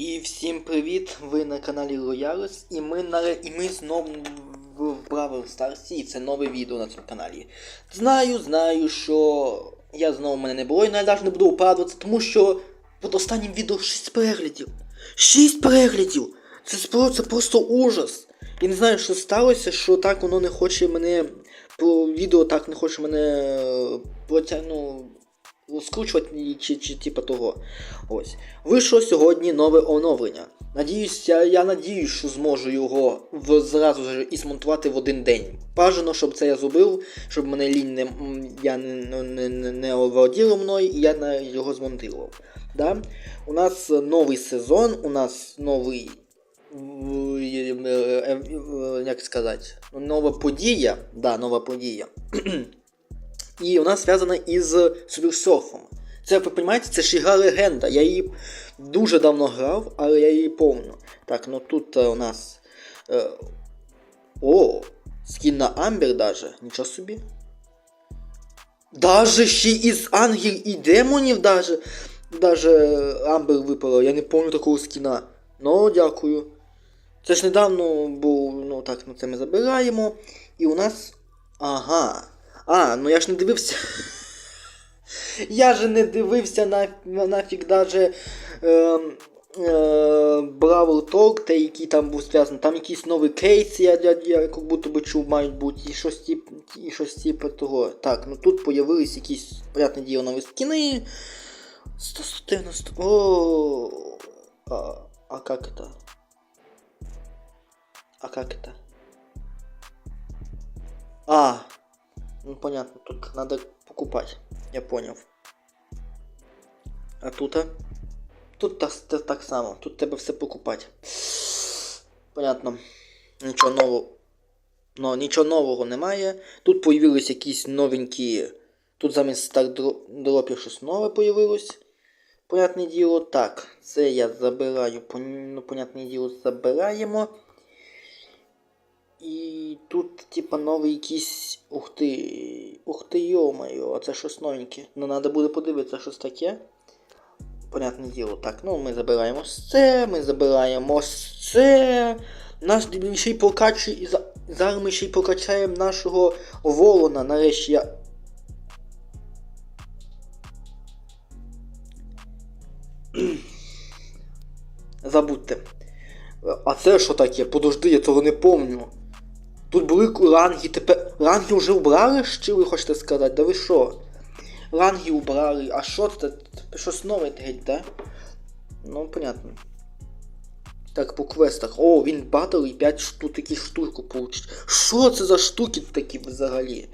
І всім привіт! Ви на каналі Роялес і ми на і ми знову в Бравл Старсі, і це нове відео на цьому каналі. Знаю, знаю, що я знову мене не було, і навіть не буду оправдуватися, тому що під останнім відео 6 переглядів. 6 переглядів! Це, це просто ужас. Я не знаю, що сталося, що так воно не хоче мене. По відео так не хоче мене е, протягну. Скручувати чи, чи типа того. Ось. Вийшло сьогодні нове оновлення. Надіюсь, я, я надіюсь, що зможу його в, зразу ж і змонтувати в один день. Бажано, щоб це я зробив, щоб мене лінь не, я не, не, не, не овладіло мною і я його змонтував. Да? У нас новий сезон, у нас новий. е, е, е, Як сказати, нова подія. Да, нова подія. І вона зв'язана із суперсерфом. Це, ви розумієте, це ж ігра легенда. Я її дуже давно грав, але я її помню. Так, ну тут е, у нас. Е, о, скін на Амбер даже. Нічого собі. Даже ще із ангел і демонів даже. Даже Амбер випало. Я не пам'ятаю такого скіна. Ну, дякую. Це ж недавно був, ну так, ну це ми забираємо. І у нас. Ага. А, ну я ж не дивився. Я же не дивився на, на нафіг даже е, е, Бравл Толк, та який там був зв'язаний. Там якийсь новий кейс, я, я, я як будто би чув, мають бути, і щось тип, і щось типу того. Так, ну тут появились якісь, понятне діло, нові скіни. 190. О, а, а как это? А как это? А, ну понятно, тут надо покупать. Я понял. А тут? Тут так, так, само. Тут треба все покупати. Понятно. Нічого нового. Ну, нічого нового немає. Тут появились якісь новенькі. Тут замість стардропів щось нове появилось. Понятне діло. Так, це я забираю. Ну, понятне діло, забираємо. І тут, типа, новий якийсь. Ух ти. Ух ти, йомаю, а це щось новеньке. Ну, треба буде подивитися, щось таке. Понятне діло. Так, ну ми забираємо це, ми забираємо це. Нас ще й прокачує. і за- Зараз ми ще й прокачаємо нашого Волона. Нарешті я. Забудьте. А це що таке? Подожди, я цього не помню. Тут були ранги, тепер. Ранги вже убрали, що ви хочете сказати? Да ви що? Ранги убрали, а що це? Щось нове геть, да? Ну, понятно. Так, по квестах. О, він батл і 5 штук, такі штуку получить. Що це за штуки такі взагалі?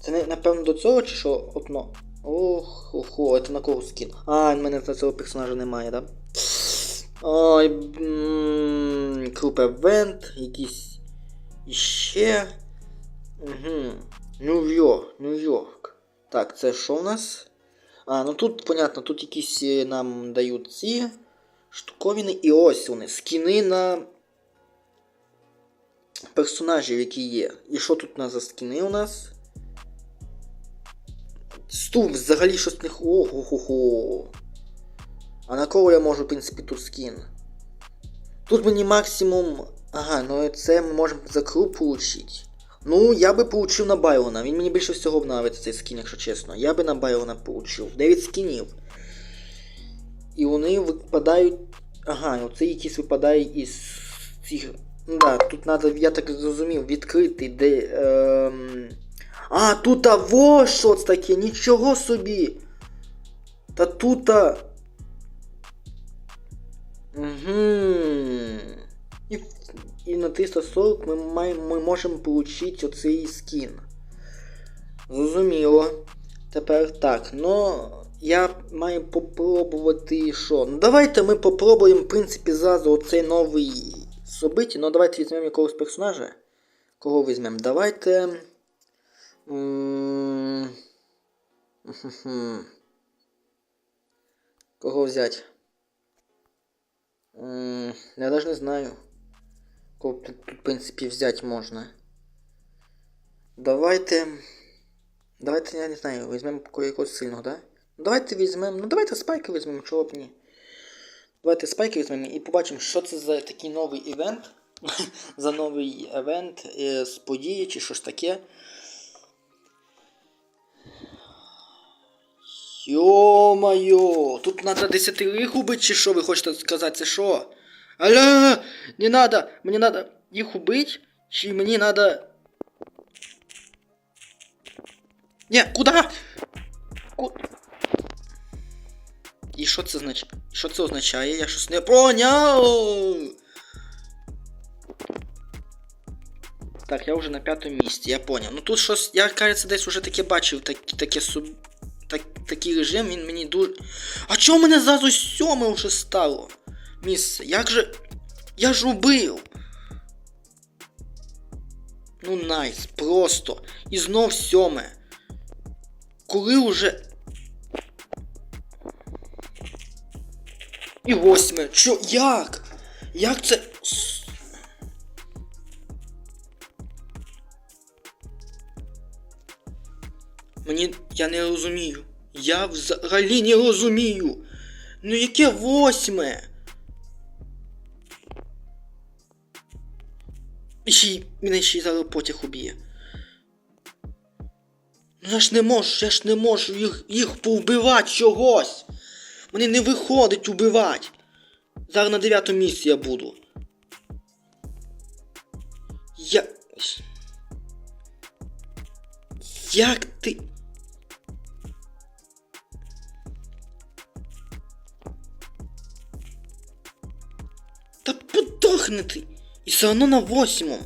Це напевно до цього чи що? Одно. Ох, охо, це на кого скін? А, в мене на цього персонажа немає, да? Ой, м, Круп евент, якийсь іще. Угу. Нью-Йорк, Нью-Йорк. Так, це що у нас? А, ну тут, понятно, тут якісь е, нам дають ці штуковини. І ось вони. Скіни на персонажів, які є. І що тут у нас за скіни у нас? Ступ, взагалі щось не. Ого-го-го. А на кого я можу, в принципі, тут скін? Тут мені максимум. Ага, ну це ми можемо за круп получити. Ну, я би получив на Байлона. Він мені більше всього подобається цей скін, якщо чесно. Я би на Байлона получив. 9 скінів. І вони випадають. Ага, оце якийсь випадає із цих. Ну да, тут треба, я так зрозумів, відкрити, де. Ем... А, тут во що це таке, нічого собі. Та тут. Угу. І, на 340 ми, маємо, ми можемо отримати оцей скін. Зрозуміло. Тепер так, ну я маю попробувати що? Ну давайте ми попробуємо, в принципі, зразу оцей новий собиті. Ну давайте візьмемо якогось персонажа. Кого візьмемо? Давайте. Кого взяти? Я даже не знаю. Кого тут, в принципі, взяти можна. Давайте. Давайте, я не знаю, візьмемо якогось сильного, да? Давайте візьмемо. Ну давайте спайка візьмемо, чого б ні. Давайте спайки візьмемо і побачимо, що це за такий новий івент. за новий івент е, з події чи що ж таке. Йо-моє, тут треба десятирих убити, чи що ви хочете сказати, це що? Алло, не надо, мені надо їх убити, чи мені надо... Не, куда? Ку... І що це значить? Що це означає? Я щось не поняв. Так, я вже на п'ятому місці, я поняв. Ну тут щось, я кажеться, десь уже таке бачив, так, таке суб... так, такий режим, він мені дуже. А чого мене зразу сьоме вже стало? Місце. Як же. Я ж убив. Ну найс, просто. І знов сьоме. Коли уже. І восьме. Чо? Як? Як це. Мені я не розумію. Я взагалі не розумію. Ну яке восьме? Й- мене ще й зараз потяг уб'є. Ну я ж не можу, я ж не можу їх, їх повбивати чогось. Мені не виходить убивати. Зараз на дев'ятому місці я буду. Я. Як ти. Та подохни ти! І все одно на восьмому.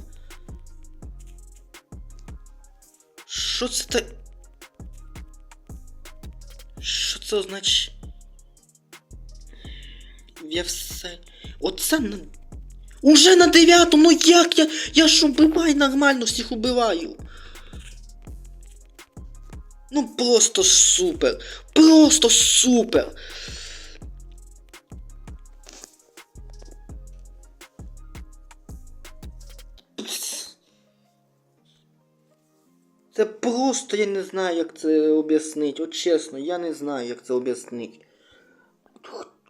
Що це та... Що це означає? Я все. Оце на. Уже на дев'ятому, ну як я. Я ж убиваю нормально, всіх убиваю. Ну просто супер. Просто супер. Це просто я не знаю, як це об'яснити. От чесно, я не знаю, як це об'яснити.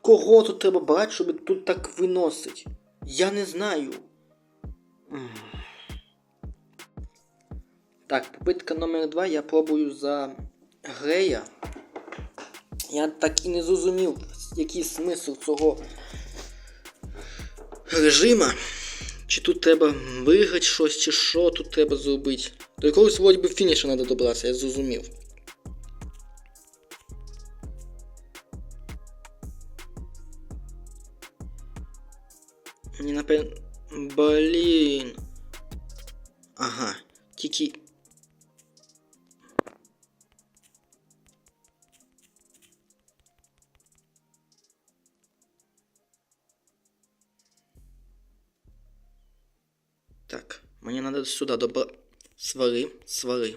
Кого тут треба брати, щоб тут так виносить? Я не знаю. Так, попитка номер 2 я пробую за Грея. Я так і не зрозумів, який смисл цього режима. Чи тут треба виграти щось, чи що тут треба зробити. До якогось вроді би фінішу треба добратися, я зрозумів. Мені напевно. Блін. Ага. Тільки. Так, мені треба сюди добра. Свари, свари.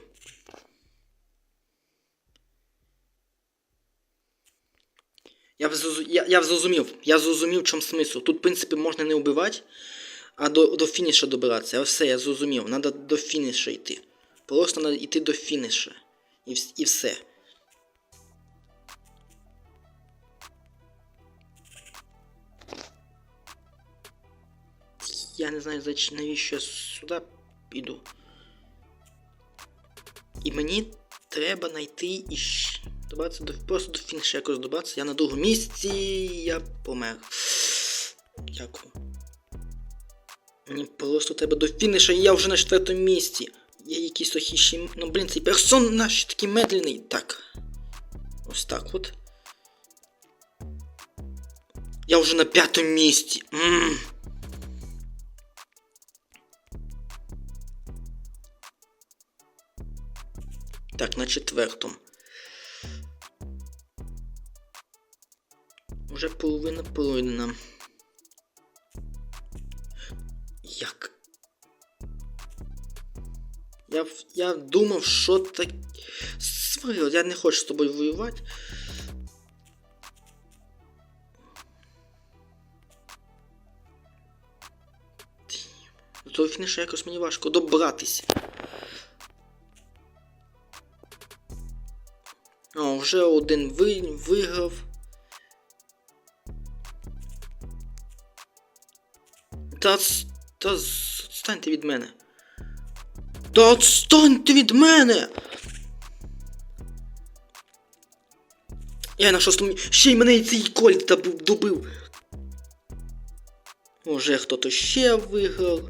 Я, взрозу- я, я зрозумів, я зрозумів, в чому смисл. Тут, в принципі, можна не вбивати, а до, до фініша добиратися. Я все, я зрозумів. Треба до фініша йти. Просто треба йти до фініша. І, і все. Я не знаю, навіщо я сюди піду. І мені треба знайти і добратися до просто до фінішу якось добратися. Я на другому місці, я помер. Дякую. Мені просто треба до фініша, і я вже на четвертому місці. Я якийсь охищий. Ну блін, цей персонаж такий медленний. Так. Ось так от. Я вже на п'ятому місці. Ммм. Так, на четвертому. Уже половина пройдена. Як? Я, я думав, що так. Сварил, я не хочу з тобою воювати. До того фінішу якось мені важко добратися. вже один виграв. Та та відстаньте від мене. Та відстаньте від мене! Я на шостому... Ще й мене і цей кольт добив. Уже хто-то ще виграв.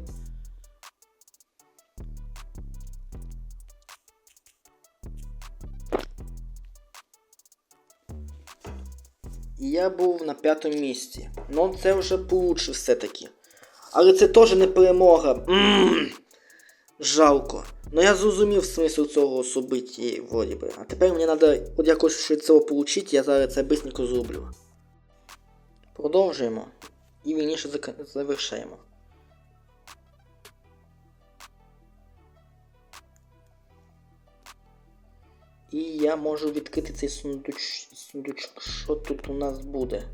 І я був на п'ятому місці. Ну це вже получше все-таки. Але це теж не перемога. Ммм. Жалко. Ну я зрозумів смисл цього собиття, вроді би. А тепер мені треба от якось ще цього отримати, я зараз це бисенько зроблю. Продовжуємо. І вільніше завершаємо. І я можу відкрити цей сундуч... сундучок. Що тут у нас буде?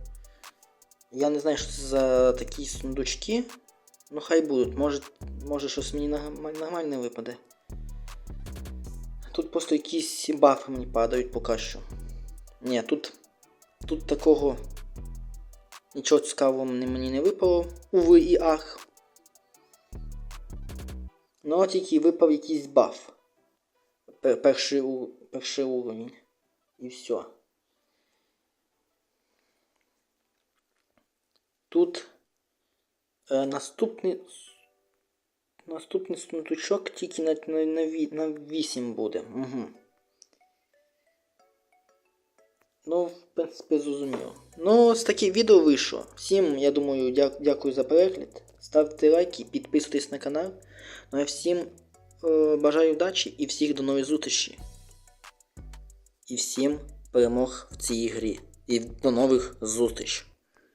Я не знаю, що це за такі сундучки. Ну хай будуть, може, може щось мені норм- нормальне випаде. Тут просто якісь бафи мені падають поки що. Ні, тут. Тут такого нічого цікавого мені не випало. Уви і ах. Ну тільки випав якийсь баф. Перший, у... перший уровень. І все. Тут е, наступний. Наступний сундучок тільки на, на, на, на 8 буде. Угу. Ну, в принципі, зрозуміло. Ну, ось таке відео вийшло. Всім, я думаю, дя- дякую за перегляд. Ставте лайки, підписуйтесь на канал. Ну а всім е, бажаю удачі і всіх до нової зустрічі. І всім перемог в цій грі. І до нових зустріч.